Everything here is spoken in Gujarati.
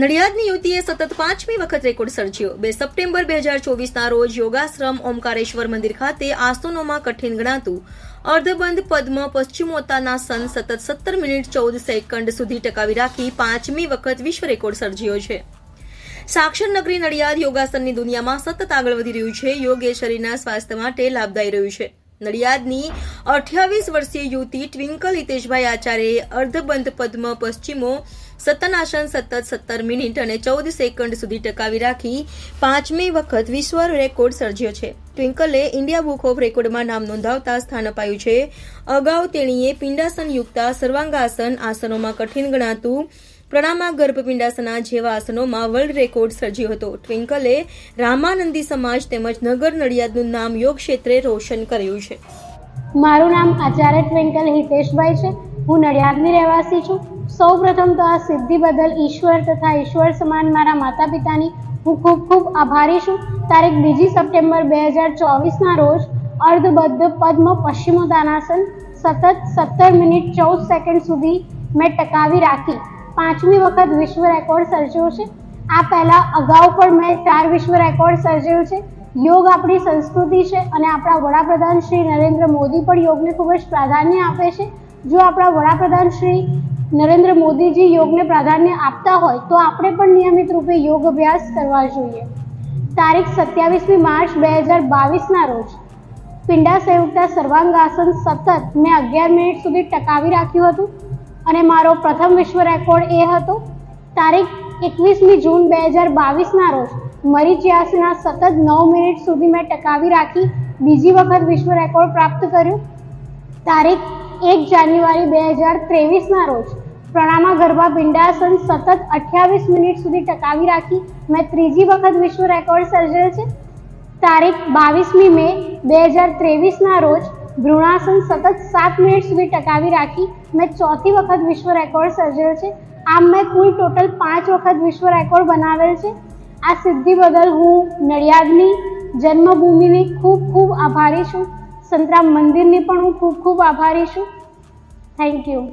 નડિયાદની યુવતીએ સતત પાંચમી વખત રેકોર્ડ સર્જ્યો. બે સપ્ટેમ્બર બે હજાર ચોવીસના રોજ યોગાશ્રમ ઓમકારેશ્વર મંદિર ખાતે આસનોમાં કઠિન ગણાતું અર્ધબંધ પદ્મ પશ્ચિમોત્તાનાસન સતત સત્તર મિનિટ ચૌદ સેકન્ડ સુધી ટકાવી રાખી પાંચમી વખત વિશ્વ રેકોર્ડ સર્જ્યો છે. સાક્ષર નગરી નડિયાદ યોગાસનની દુનિયામાં સતત આગળ વધી રહ્યું છે. યોગ એ શરીરના સ્વાસ્થ્ય માટે લાભદાયી રહ્યું છે. નડિયાદની અઠ્યાવીસ વર્ષીય યુવતી ટ્વિંકલ હિતેશભાઈ આચાર્યએ અર્ધબંધ પદ્મ પશ્ચિમો સતનાસન સતત સત્તર મિનિટ અને ચૌદ સેકન્ડ સુધી ટકાવી રાખી પાંચમી વખત વિશ્વ રેકોર્ડ સર્જ્યો છે. ટ્વિંકલે ઇન્ડિયા બુક ઓફ રેકોર્ડમાં નામ નોંધાવતા સ્થાન અપાયું છે. અગાઉ તેણીએ પિંડાસન યુક્તા સર્વાંગાસન આસનોમાં કઠિન ગણાતું પ્રણામા ગર્ભપિંડાસના જેવા આસનોમાં વર્લ્ડ રેકોર્ડ સર્જ્યો હતો. ટ્વિંકલે રામાનંદી સમાજ તેમજ નગર નડિયાદનું નામ યોગ ક્ષેત્રે રોશન કર્યું છે. મારું નામ આચાર્ય ટ્વિંકલ હિતેશભાઈ છે. હું નડિયાદની રહેવાસી છું. સૌ પ્રથમ તો આ સિદ્ધિ બદલ ઈશ્વર તથા ઈશ્વર સમાન મારા માતા પિતાની હું ખૂબ ખૂબ આભારી છું. તારીખ બીજી સપ્ટેમ્બર બે હજાર ચોવીસના રોજ અર્ધબદ્ધ પદ્મ પશ્ચિમોદાનાસન સતત સત્તર મિનિટ ચૌદ સેકન્ડ સુધી મેં ટકાવી રાખી. પાંચમી વખત વિશ્વ રેકોર્ડ સર્જ્યો છે. આ પહેલાં અગાઉ પણ મેં ચાર વિશ્વ રેકોર્ડ સર્જ્યો છે. યોગ આપણી સંસ્કૃતિ છે અને આપણા વડાપ્રધાન શ્રી નરેન્દ્ર મોદી પણ યોગને ખૂબ જ પ્રાધાન્ય આપે છે. જો આપણા વડાપ્રધાન શ્રી નરેન્દ્ર મોદીજી યોગને પ્રાધાન્ય આપતા હોય તો આપણે પણ નિયમિત રૂપે યોગ અભ્યાસ કરવા જોઈએ. તારીખ સત્યાવીસમી માર્ચ બે હજાર બાવીસના રોજ. પિંડા સંયુક્તા સર્વાંગાસન સતત મેં અગિયાર મિનિટ સુધી ટકાવી રાખ્યું હતું અને મારો પ્રથમ વિશ્વ રેકોર્ડ એ હતો. તારીખ એકવીસમી જૂન બે હજાર બાવીસના રોજ મરીચિયાસના સતત નવ મિનિટ સુધી મેં ટકાવી રાખી બીજી વખત વિશ્વ રેકોર્ડ પ્રાપ્ત કર્યું. તારીખ એક જાન્યુઆરી બે હજાર ત્રેવીસના રોજ પ્રણામા ગરબા પિંડાસન સતત અઠ્યાવીસ મિનિટ સુધી ટકાવી રાખી મેં ત્રીજી વખત વિશ્વ રેકોર્ડ સર્જેલ છે. તારીખ બાવીસમી મે, બે હજાર ત્રેવીસના રોજ ભૃણાસન સતત સાત મિનિટ સુધી ટકાવી રાખી મેં ચોથી વખત વિશ્વ રેકોર્ડ સર્જેલ છે. આમ મેં કુલ ટોટલ પાંચ વખત વિશ્વ રેકોર્ડ બનાવેલ છે. આ સિદ્ધિ બદલ હું નડિયાદની જન્મભૂમિની ખૂબ ખૂબ આભારી છું. સંતરામ મંદિરની પણ હું ખૂબ ખૂબ આભારી છું. Thank you.